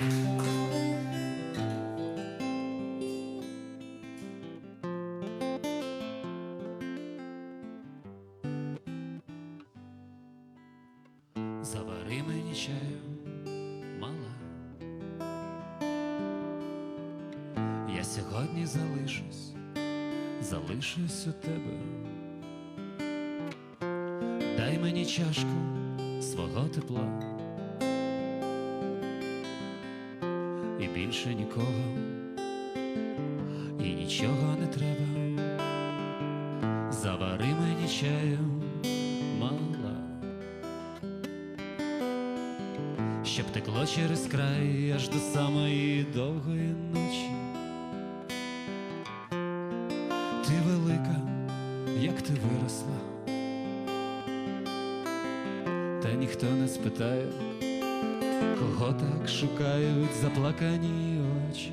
Завари мені чаю, мала. Я сьогодні залишусь, залишусь у тебе. Дай мені чашку свого тепла. І більше нікого, і нічого не треба. Завари мені чаю, мала. Щоб текло через край аж до самої довгої ночі. Ти велика, як ти виросла, та ніхто не спитає, кого так шукають заплакані очі.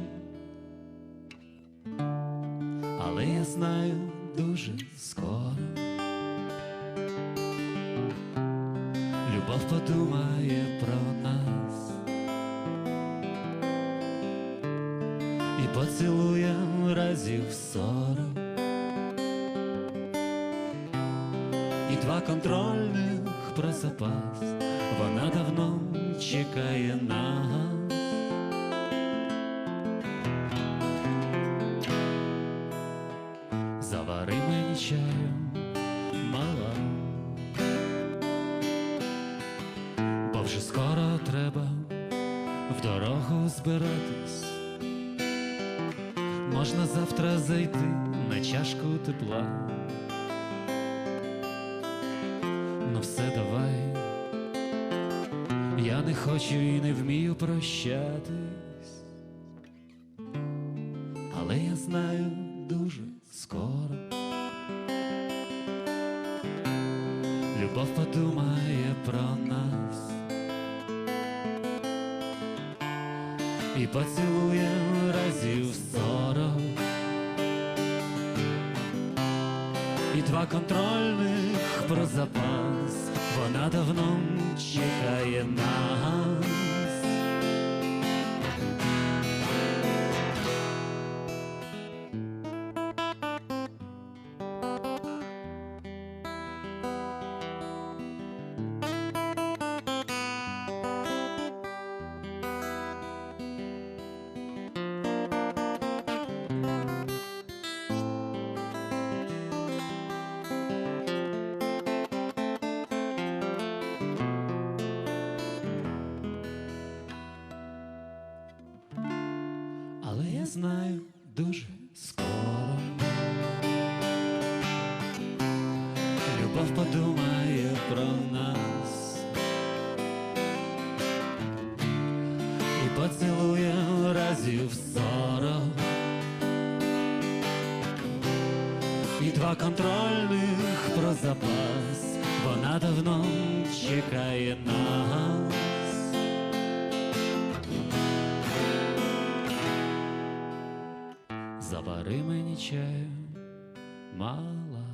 Але я знаю дуже скоро. Любов подумає про нас і поцілує разів сорок. Два контрольних про запас. Вона давно чекає нас. Завари мені чаю, мала. бо вже скоро треба в дорогу збиратись. Можна завтра зайти на чашку тепла. Не хочу і не вмію прощатись, але я знаю дуже скоро. Любов подумає про нас і поцілує разів сорок. І два контрольних про запас. Вона давно чекає нас. Знаю дуже скоро. Любов подумає про нас і поцілує разів сорок. І два контрольних про запас. Вона давно чекає нас. Завари мені чаю, мала.